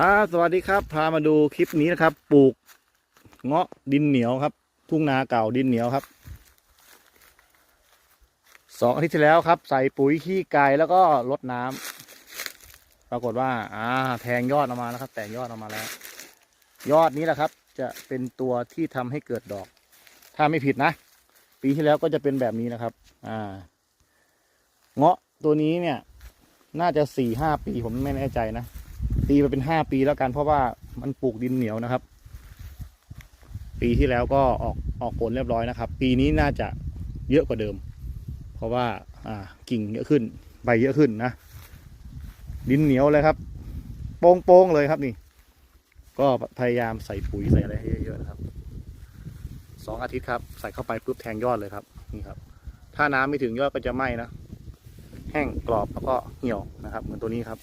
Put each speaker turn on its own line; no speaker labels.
ครับสวัสดีครับ พามาดูคลิปนี้นะครับ ปลูกเงาะดินเหนียวครับ ทุ่งนาเก่าดินเหนียวครับสองอาทิตย์ที่แล้วครับ ใส่ปุ๋ยขี้ไก่แล้วก็รดน้ำปรากฏว่า อ่า แทงยอดออกมาแล้วครับ แตกยอดออกมาแล้ว ยอดนี้แหละครับ จะเป็นตัวที่ทำให้เกิดดอก ถ้าไม่ผิดนะ ปีที่แล้วก็จะเป็นแบบนี้นะครับ อ่า เงาะตัวนี้เนี่ย น่าจะสี่ห้าปีผมไม่แน่ใจนะ ตีไปเป็นห้าปีแล้วกัน เพราะว่ามันปลูกดินเหนียวนะครับ ปีที่แล้วก็ออกออกผลเรียบร้อยนะครับ ปีนี้น่าจะเยอะกว่าเดิม เพราะว่าอ่ากิ่งเยอะขึ้นใบเยอะขึ้นนะ ดินเหนียวเลยครับ โป้งๆเลยครับนี่ ก็พยายามใส่ปุ๋ยใส่อะไรให้เยอะๆนะครับสองอาทิตย์ครับ ใส่เข้าไปปุ๊บแทงยอดเลยครับนี่ครับ ถ้าน้ำไม่ถึงยอดก็จะไหม้นะแห้งกรอบแล้วก็เหี่ยวนะครับ เหมือนตัวนี้ครับ